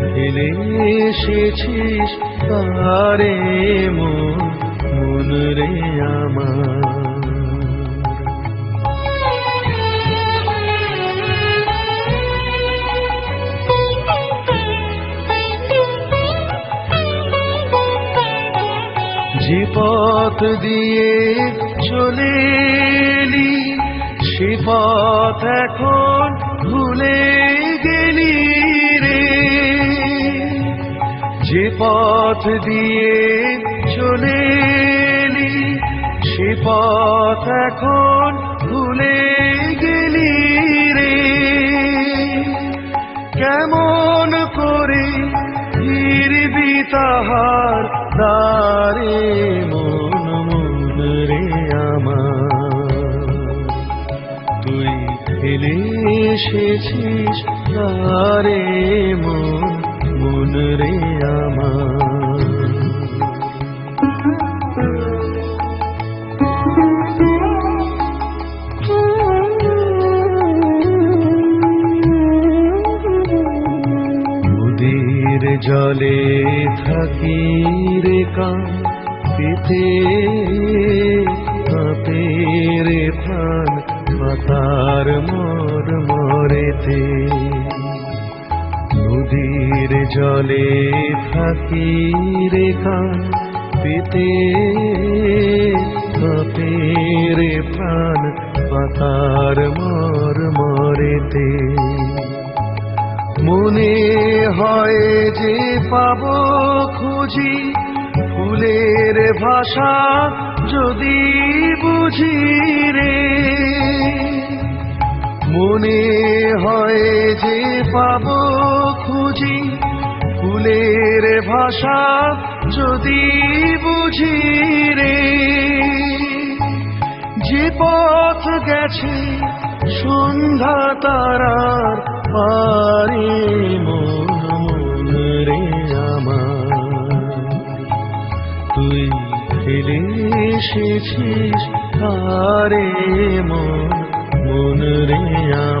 ফেলে এসেছিস, তারে মন রে আমার। যে পথ দিয়ে চলে এলি, সে পথ এখন ভুলে যে পথ দিয়ে চলে সে পথ এখন ভুলে গেলি রে। কেমন করে ফিরবি তাহার দারে মন মন রে আমার। তুই ফেলে এসেছিস মন মন। জলে থাকি রে কান পেতে কাঁপে রে ফান মাতার মর মরেতে। নদীর জলে থাকি রে কান পেতে কাঁপে রে ফান মাতার মর মরেতে। মনে হয় যে পাব খুঁজি, ফুলের ভাষা যদি বুঝি রে। মনে হয় যে পাব খুঁজি, ফুলের ভাষা যদি বুঝি রে। যে পথ গেছে সন্ধ্যা তারার এসেছিস তারে মন মন রে